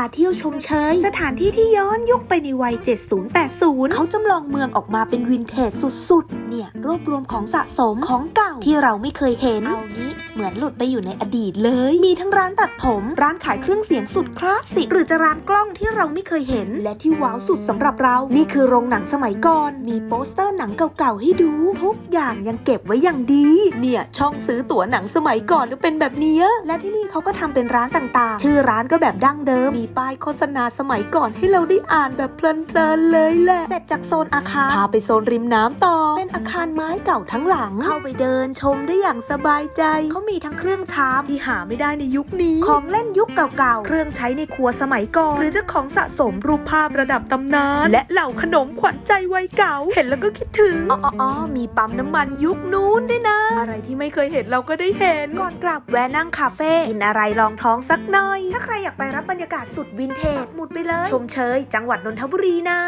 าเที่ยวชมเชย สถานที่ที่ย้อนยุคไปในวัย 70-80 เขาจำลองเมืองออกมาเป็นวินเทจสุดๆ เนี่ย รวบรวมของสะสมของเก่าที่เราไม่เคยเห็น เอางี้เหมือนหลุดไปอยู่ในอดีตเลย มีทั้งร้านตัดผม ร้านขายเครื่องเสียงสุดคลาสสิก หรือจะร้านกล้องที่เราไม่เคยเห็น และที่ว้าวสุดสำหรับเรา นี่คือโรงหนังสมัยก่อน มีโปสเตอร์หนังเก่าๆให้ดู ทุกอย่างยังเก็บไว้อย่างดี เนี่ย ช่องซื้อตั๋วหนังสมัยก่อนก็เป็นแบบนี้ และที่นี่เขาก็ทำเป็นร้านต่างๆ ชื่อร้านก็แบบดั้งเดิม มีป้ายโฆษณาสมัยก่อนให้เราได้อ่านแบบเพลินๆเลยแหละ เสร็จจากโซนอาคารพาไปโซนริมน้ำต่อ เป็นอาคารไม้เก่าทั้งหลัง เข้าไปเดินชมได้อย่างสบายใจ เขามีทั้งเครื่องชามที่หาไม่ได้ในยุคนี้ ของเล่นยุคเก่าๆ เครื่องใช้ในครัวสมัยก่อน หรือจะของสะสมรูปภาพระดับตำนาน และเหล่าขนมขวัญใจวัยเก่า เห็นแล้วก็คิดถึง อ๋อออมีปั๊มน้ำมันยุคนู้นด้วยนะ อะไรที่ไม่เคยเห็นเราก็ได้เห็น ก่อนกลับแวะนั่งคาเฟ่ กินอะไรลองท้องสักหน่อย ถ้าใครอยากไปรับบรรยากาศสุดวินเทจหมุดไปเลย ชมเชย จังหวัดนนทบุรีนะ